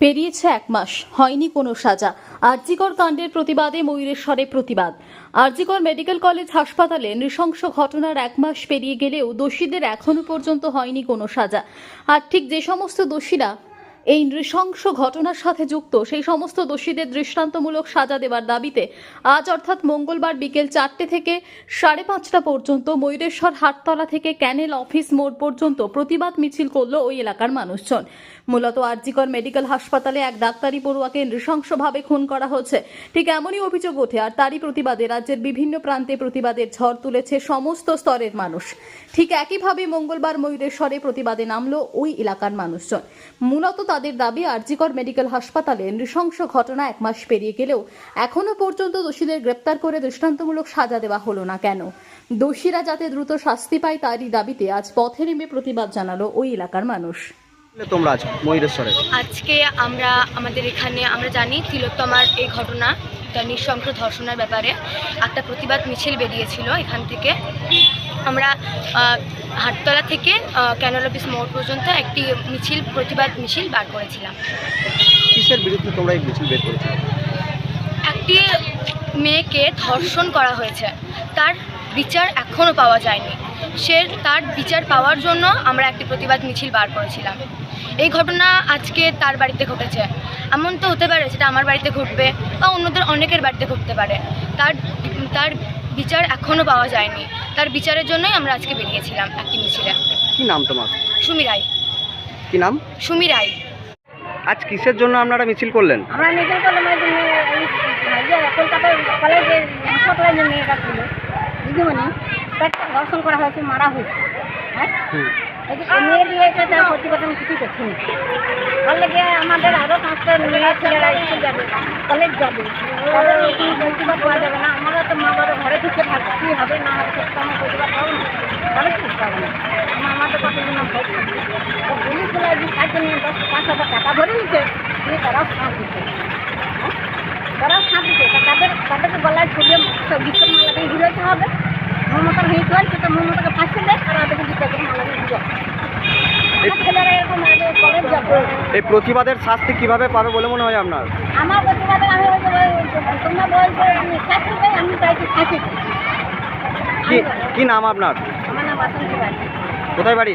পেরিয়েছে এক মাস, হয়নি কোনো সাজা। আরজিকর কাণ্ডের প্রতিবাদে ময়ূরেশ্বরে প্রতিবাদ। আরজিকর মেডিকেল কলেজ হাসপাতালে নৃশংস ঘটনার এক মাস পেরিয়ে গেলেও দোষীদের এখনও পর্যন্ত হয়নি কোনো সাজা। আর ঠিক যে সমস্ত দোষীরা এই নৃশংস ঘটনার সাথে যুক্ত, সেই সমস্ত দোষীদের দৃষ্টান্তমূলক সাজা দেওয়ার দাবিতে আজ অর্থাৎ মঙ্গলবার বিকেল চারটে থেকে সাড়ে পাঁচটা পর্যন্ত ময়ূরেশ্বর হাটতলা থেকে ক্যানেল অফিস মোড় পর্যন্ত প্রতিবাদ মিছিল করল ওই এলাকার মানুষজন। মূলত আরজিকর মেডিকেল হাসপাতালে এক ডাক্তারি পড়ুয়াকে নৃশংসভাবে খুন করা হচ্ছে। ঠিক এমনই অভিযোগ ওঠে, আর তারই প্রতিবাদে রাজ্যের বিভিন্ন প্রান্তে প্রতিবাদের ঝড় তুলেছে সমস্ত স্তরের মানুষ। ঠিক একইভাবে মঙ্গলবার ময়ূরেশ্বরে প্রতিবাদে নামলো ওই এলাকার মানুষজন। মূলত তাদের দাবি, আরজিকর মেডিকেল হাসপাতালে নৃশংস ঘটনা এক মাস পেরিয়ে গেলেও এখনও পর্যন্ত দোষীদের গ্রেপ্তার করে দৃষ্টান্তমূলক সাজা দেওয়া হলো না কেন? দোষীরা যাতে দ্রুত শাস্তি পায় তারই দাবিতে আজ পথে নেমে প্রতিবাদ জানালো ওই এলাকার মানুষ। তোমরা আজ ময়ূরেশ্বরে। আজকে আমরা আমাদের এখানে আমরা জানি তিলোত্তমার এই ঘটনা তার নৃশংস ধর্ষণের ব্যাপারে। একটা প্রতিবাদ মিছিল বেরিয়েছিল এখান থেকে। আমরা হাটতলা থেকে ক্যানল অফিস মোড় পর্যন্ত একটি মিছিল প্রতিবাদ মিছিল বার করেছিলাম। কিসের বিরুদ্ধে তোমরা এই মিছিল বের করেছ একটি মেয়েকে ধর্ষণ করা হয়েছে। তার বিচার এখনও পাওয়া যায়নি। সে তার বিচার পাওয়ার জন্য আমরা একটি প্রতিবাদ মিছিল বার করেছিলাম। এই ঘটনা আজকে তার বাড়িতে ঘটেছে। এমন তো হতে পারে সেটা আমার বাড়িতে ঘটবে বা অন্যদের অনেকের বাড়িতে ঘটতে পারে। তার তার বিচার এখনও পাওয়া যায়নি। তার বিচারের জন্যই আমরা আজকে বেরিয়েছিলাম একটি মিছিলে। কি নাম তোমার? সুমি রায়। কি নাম? সুমি রায়। আজ কিসের জন্য আপনারা মিছিল করলেন? আমরা নিজের কলেজের জন্য কলকাতার কলেজের হাসপাতালের যে মেয়েটা ছিল দিদিমণি তাকে ধর্ষণ করা হয়েছে মারা হয়েছে। হ্যাঁ? এই যে এই মেয়ের দিয়েছে তার প্রতিবাদ আমি কিছুই করছি না। আমাদের আরও পাঁচটা মেয়ে ছেলেরা স্কুল যাবে কলেজ যাবে তাদের কোনো প্রতিবাদ পাওয়া যাবে না। আমরা তো মা বাবা ঘরে ঢুকে থাকব কী হবে না হবে সেটা আমরা প্রতিবাদ পাবো না। না। আমার আমাদের কতজন ভয় থাকবে তো তারাও হ্যাঁ? তারাও তাদের তাদেরকে গলায় ছড়িয়ে সব বিক্ষোভ মালা দিয়ে হবে। মমতার হয়ে চল সেটা মমতাকে ফাঁসি দেয় তারা তাদেরকে বিক্ষোভ করে মালা দিয়ে ঘুরে ছেলেরা এরকম আগে কলেজ যাবে এই প্রতিবাদের শাস্তি কীভাবে পাবে বলে মনে হয় আপনার? আমার প্রতিবাদে আমি ওই যে ওই তোমরা বলছো আমি চাকরি পাই আমি চাইছি ফাঁসি কি কি নাম আপনার? আমার নাম বাসন্তী বাড়ি কোথায় বাড়ি?